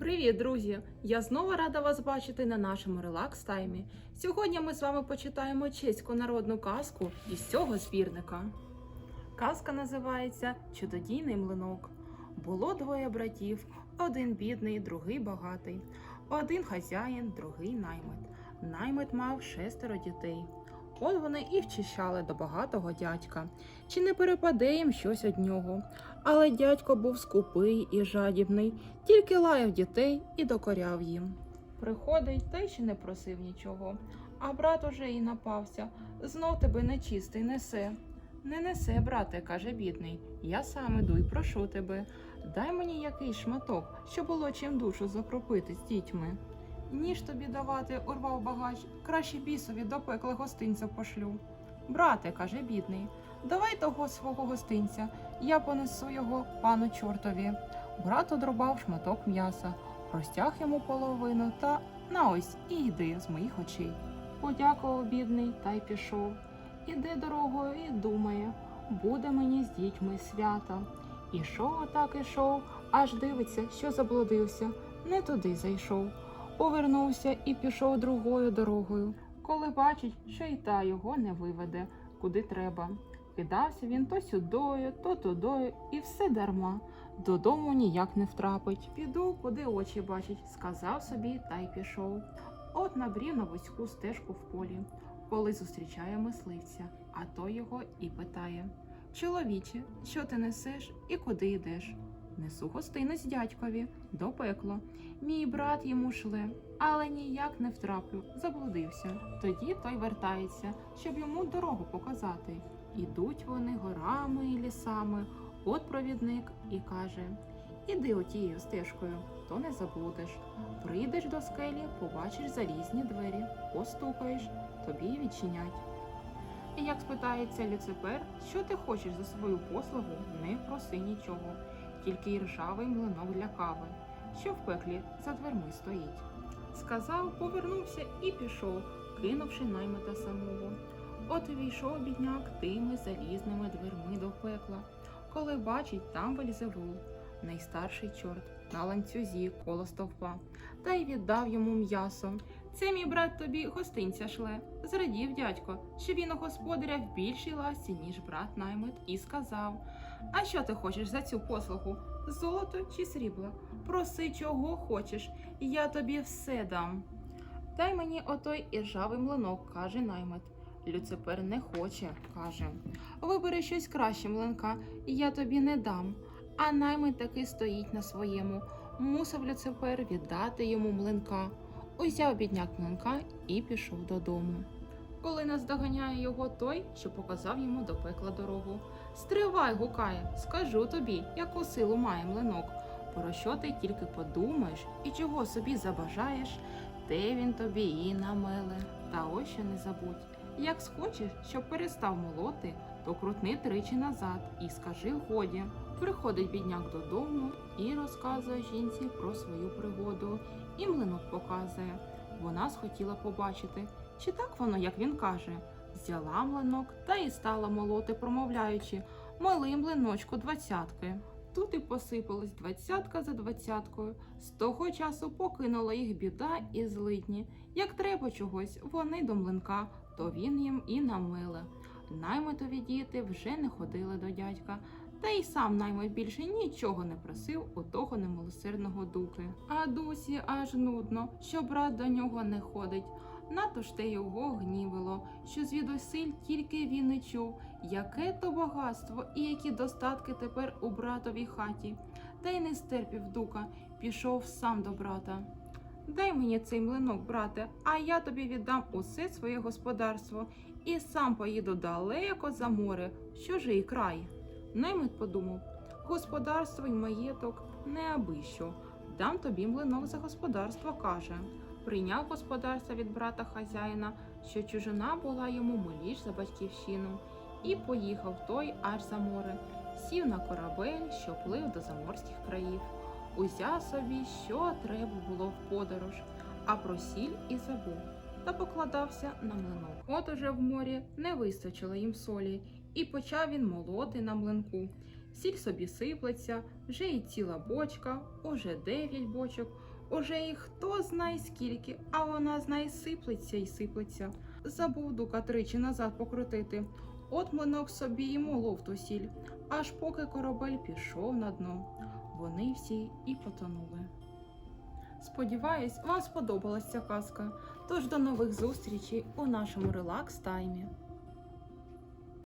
Привіт, друзі! Я знову рада вас бачити на нашому релакс таймі. Сьогодні ми з вами почитаємо чеську народну казку із цього збірника. Казка називається Чудодійний млинок. Було двоє братів: один бідний, другий багатий. Один хазяїн, другий наймит. Наймит мав шестеро дітей. От вони і вчищали до багатого дядька. Чи не перепаде їм щось од нього? Але дядько був скупий і жадібний, тільки лаяв дітей і докоряв їм. Приходить та й ще не просив нічого, а брат уже і напався. Знов тебе нечистий несе. Не несе, брате, каже бідний. Я сам іду і прошу тебе. Дай мені якийсь шматок, щоб було чим душу закропити з дітьми. Ніж тобі давати, урвав багач, краще бісові до пекла гостинця пошлю. Брате, каже бідний, давай того свого гостинця, я понесу його пану чортові. Брат одрубав шматок м'яса, розтяг йому половину та на ось і йди з моїх очей. Подякував бідний та й пішов. Іде дорогою і думає, буде мені з дітьми свято. Ішов отак ішов, аж дивиться, що заблудився, не туди зайшов. Повернувся і пішов другою дорогою, коли бачить, що й та його не виведе, куди треба. Кидався він то сюдою, то тудою, і все дарма. Додому ніяк не втрапить. Піду, куди очі бачить, сказав собі та й пішов. От набрів на вузьку стежку в полі, коли зустрічає мисливця, а той його і питає: Чоловіче, що ти несеш і куди йдеш? Несу гостинець дядькові до пекло. Мій брат йому шле, але ніяк не втраплю, заблудився. Тоді той вертається, щоб йому дорогу показати. Ідуть вони горами і лісами. От провідник і каже: Іди отією стежкою, то не заблудиш. Прийдеш до скелі, побачиш залізні двері, постукаєш, тобі й відчинять. І як спитається Люципер, що ти хочеш за свою послугу, не проси нічого, тільки й ржавий млинок для кави, що в пеклі за дверми стоїть. Сказав, повернувся і пішов, кинувши наймита самого. От увійшов бідняк тими залізними дверми до пекла, коли бачить там Вельзевул, найстарший чорт, на ланцюзі коло стовпа, та й віддав йому м'ясо. Це мій брат тобі гостинця шле. Зрадів дядько, що він у господаря в більшій ласі, ніж брат наймит, і сказав: А що ти хочеш за цю послугу? Золото чи срібло? Проси, чого хочеш, я тобі все дам. Дай мені отой іржавий млинок, каже наймит. Люципер не хоче, каже. Вибери щось краще млинка, я тобі не дам. А наймит таки стоїть на своєму. Мусив Люципер віддати йому млинка. Узяв бідняк млинка і пішов додому. Коли наздоганяє його той, що показав йому до пекла дорогу. Стривай, гукає, скажу тобі, яку силу має млинок. Про що ти тільки подумаєш і чого собі забажаєш, те він тобі і намеле. Та ось що не забудь. Як схочеш, щоб перестав молоти, то крутни тричі назад і скажи годі. Приходить бідняк додому і розказує жінці про свою пригоду, і млинок показує. Вона схотіла побачити, чи так воно, як він каже. Взяла млинок та й стала молоти, промовляючи Малий млиночку двадцятки. Тут і посипалась двадцятка за двадцяткою. З того часу покинула їх біда і злидні. Як треба чогось, вони до млинка, то він їм і намиле. Наймитові діти вже не ходили до дядька, та й сам наймит більше нічого не просив у того немилосердного дуки. А дусі аж нудно, що брат до нього не ходить. Нато ж те його гнівило, що звідусиль тільки він і чув, яке то багатство і які достатки тепер у братовій хаті. Та й не стерпів дука, пішов сам до брата. Дай мені цей млинок, брате, а я тобі віддам усе своє господарство і сам поїду далеко за море, що ж і край. Наймит подумав, господарство й маєток не аби що. Дам тобі млинок за господарство, каже. Прийняв господарство від брата хазяїна, що чужина була йому миліш за батьківщину, і поїхав той аж за море, сів на корабель, що плив до заморських країв. Узяв собі, що треба було в подорож, а про сіль і забув, та покладався на млинок. От уже в морі не вистачило їм солі, і почав він молоти на млинку. Сіль собі сиплеться, вже і ціла бочка, уже дев'ять бочок, уже і хто знає скільки, а вона знає сиплеться і сиплеться. Забув дука тричі назад покрутити. От минок собі і молов ту сіль, аж поки корабель пішов на дно. Вони всі і потонули. Сподіваюсь, вам сподобалась ця казка. Тож до нових зустрічей у нашому релакс таймі.